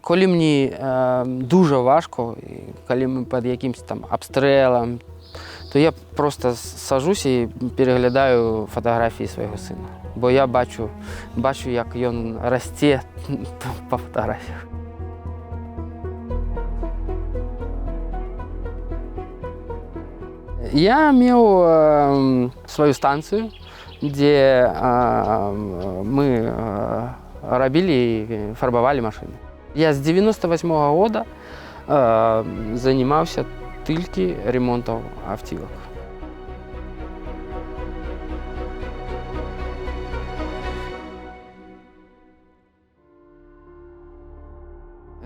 Коли мені е, дуже важко, і коли ми під якимось там обстрілом, то я просто сажусь і переглядаю фотографії свого сина. Бо я бачу, бачу як він росте по фотографіях. Я имел э, свою станцию, где э, мы э, робили и фарбовали машины. Я с 98 -го года э, занимался тільки ремонтом автівок.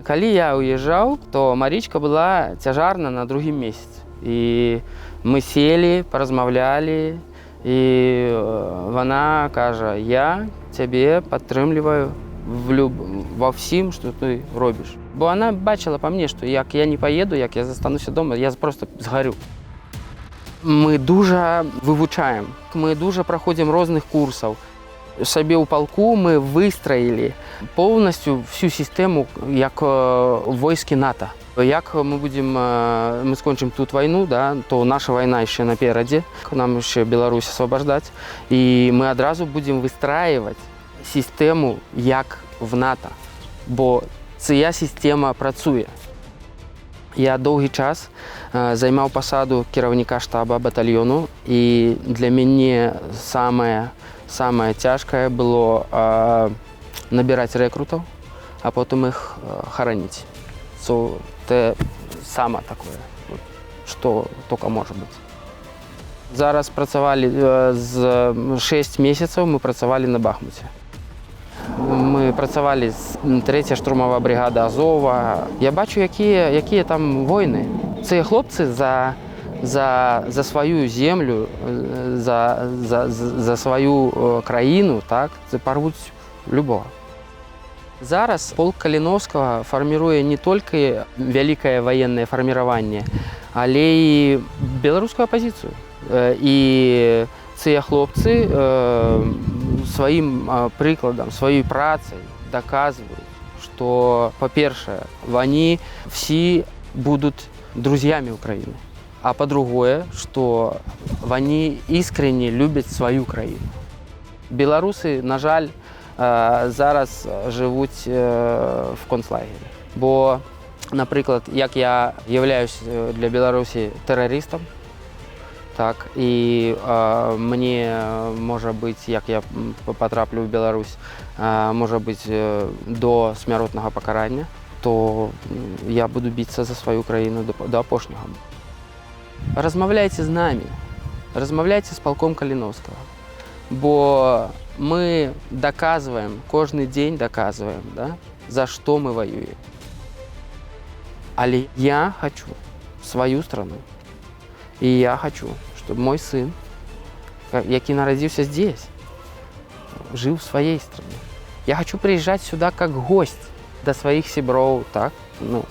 Коли я уїжджав, то Марічка була тяжарна на другий місяць. І ми сіли, порозмовляли, і е, вона каже: Я тебе підтримую в люб... во всім, що ти робиш. Бо вона бачила по мені, що як я не поїду, як я застануся вдома, я просто згорю. Ми дуже вивчаємо, ми дуже проходимо різних курсів. Собі у полку ми вистроїли повністю всю систему, як е, в війські НАТО. Як ми будемо, е, ми скончимо тут війну, да, то наша війна ще напереді, нам ще Білорусь освобождати. І ми одразу будемо вистраювати систему як в НАТО, бо ця система працює. Я довгий час е, займав посаду керівника штабу батальйону, і для мене саме, саме тяжке було е, набирати рекрутів, а потім їх е, хоронити. Це те саме таке, що тільки може бути. Зараз працювали з 6 місяців, ми працювали на Бахмуті. Ми працювали з 3 штурмова бригада Азова. Я бачу, які, які там воїни. Це хлопці за, за, за свою землю, е, за, за, за свою е, країну, так, це порвуть любого. Зараз полк Каліновського формує не тільки велике воєнне формування, але й білоруську опозицію. Е, І ці хлопці своїм прикладом, своєю працею доказують, що, по-перше, вони всі будуть друзями України. А по-друге, що вони іскренне люблять свою країну. Білоруси, на жаль, зараз живуть е, в концлагері. Бо, наприклад, як я являюсь е, для Білорусі терористом, так, і е, мені е, може бути, як я потраплю в Білорусь, е, може бути е, до смертного покарання, то я буду битися за свою країну до, до опошнього. Розмовляйте з нами, розмовляйте з полком Каліновського. Бо ми доказуємо, кожен день доказуємо, да, за що ми воюємо. Але я хочу свою страну. І я хочу, щоб мій син, ка- який народився здесь, жив в своїй страні. Я хочу приїжджати сюди як гость до своїх сібров, так? Ну,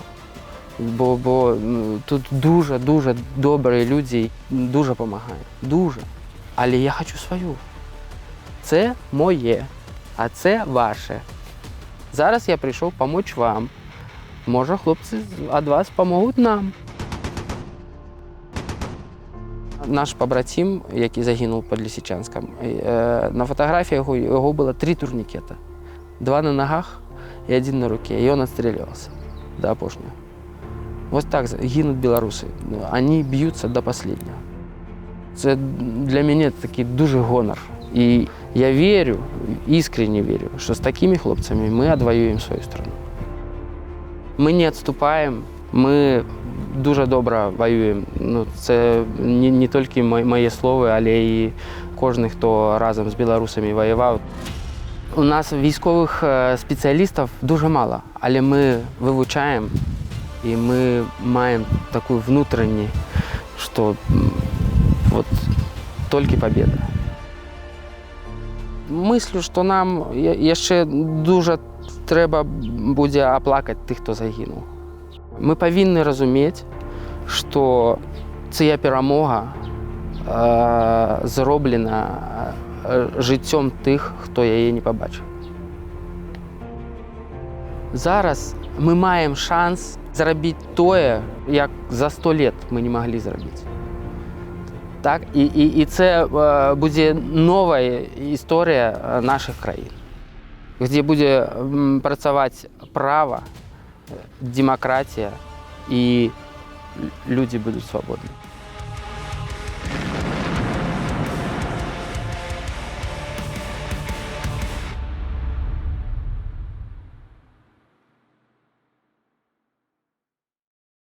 бо, бо ну, тут дуже-дуже добрі люди, дуже допомагають. Дуже. Але я хочу свою. Це моє, а це ваше. Зараз я прийшов допомогти вам. Може, хлопці від вас допоможуть нам. Наш побратим, який загинув під Лисичанськом, е, на фотографії його, його було три турнікета. Два на ногах і один на руці. І він відстрілювався до опошнього. Ось так гинуть білоруси. Вони б'ються до останнього. Це для мене такий дуже гонор. І я вірю, іскренне вірю, що з такими хлопцями ми відвоюємо свою страну. Ми не відступаємо, ми дуже добре воюємо. Ну, це не, не тільки мо- моє слово, але й кожен, хто разом з білорусами воював. У нас військових е, спеціалістів дуже мало, але ми вивчаємо і ми маємо таку внутрішню, що от, тільки победа. Мислю, що нам ще дуже треба буде оплакати тих, хто загинув. Ми повинні розуміти, що ця перемога е, зроблена е, життям тих, хто її не побачив. Зараз ми маємо шанс зробити те, як за 100 років ми не могли зробити. Так? І, і, і це е, буде нова історія наших країн, де буде працювати право, е, и люди будут свободні.